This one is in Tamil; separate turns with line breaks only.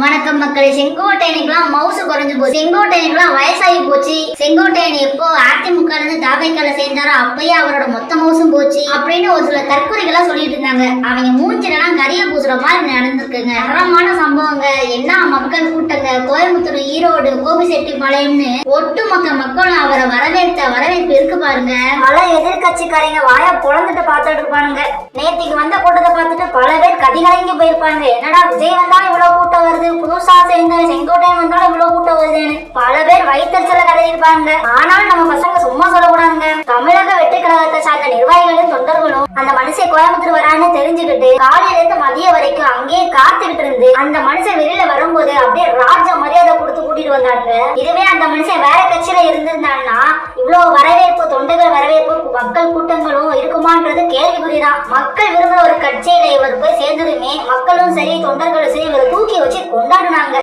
வணக்கம் மக்களே. செங்கோட்டையனுக்குலாம் மவுசு குறைஞ்சு போச்சு. செங்கோட்டையனுக்குலாம் வயசாகி போச்சு. செங்கோட்டையன் எப்போ அதிமுக இருந்து தாவைக்கால சேர்ந்தாரோ அப்பயே அவரோட மொத்த மவுசும் போச்சு அப்படின்னு ஒரு சில தற்கொலைகள்லாம் சொல்லிட்டு இருந்தாங்க. அவங்க மூஞ்சிலாம் கரிய பூசுற மாதிரி நடந்திருக்குங்க. தரமான சம்பவங்க. என்ன மக்கள் கூட்டங்க? கோயம்புத்தூர் ஈரோடு கோபிசெட்டிப்பாளையம்னு ஒட்டுமொத்த மக்களும் அவரை வரவேற்ற வரவேற்பு இருக்கு பாருங்க. பல எதிர்கட்சிக்காரங்க வாய பொழந்துட்டு பார்த்துட்டு இருப்பானுங்க. நேத்திக்கு வந்த கூட்டத்தை பார்த்துட்டு பல கதிகலங்கி போயிருப்பாங்க. என்னடா விஜய் வந்தாலும் இவ்வளவு கூட்டம் வருது? புதுசா சேர்ந்த செங்கோட்டையன் வந்தாலும் இவ்வளவு கூட்டம் வருதுன்னு பல பேர் வயிற்றுச்சல கதை இருப்பாங்க நம்ம பசங்க சும்மா சொல்லக்கூடாதுங்க. தமிழக வெற்றி கழகத்தை சார்ந்த நிர்வாகிகளும் தொண்டர்களும் அந்த மனுஷன் கோயம்புத்தூர் வரான்னு தெரிஞ்சுக்கிட்டு காலையில இருந்து மதிய வரைக்கும் அங்கேயே காத்துக்கிட்டு இருந்து அந்த மனுஷன் வெளியில வரும்போது அப்படியே ராஜ மரியாதை கொடுத்து கூட்டிட்டு வந்தாங்க. இதுவே அந்த மனுஷன் வேற கட்சியில இருந்திருந்தான்னா இவ்வளவு வரவேற்பு தொண்டர்கள் வரவேற்பு மக்கள் கேள்விக்குறிதான். மக்கள் விரும்புற ஒரு கட்சியில இவர் போய் சேர்ந்ததுமே மக்களும் சரி தொண்டர்களும் சரி இவரை தூக்கி வச்சு கொண்டாடுனாங்க.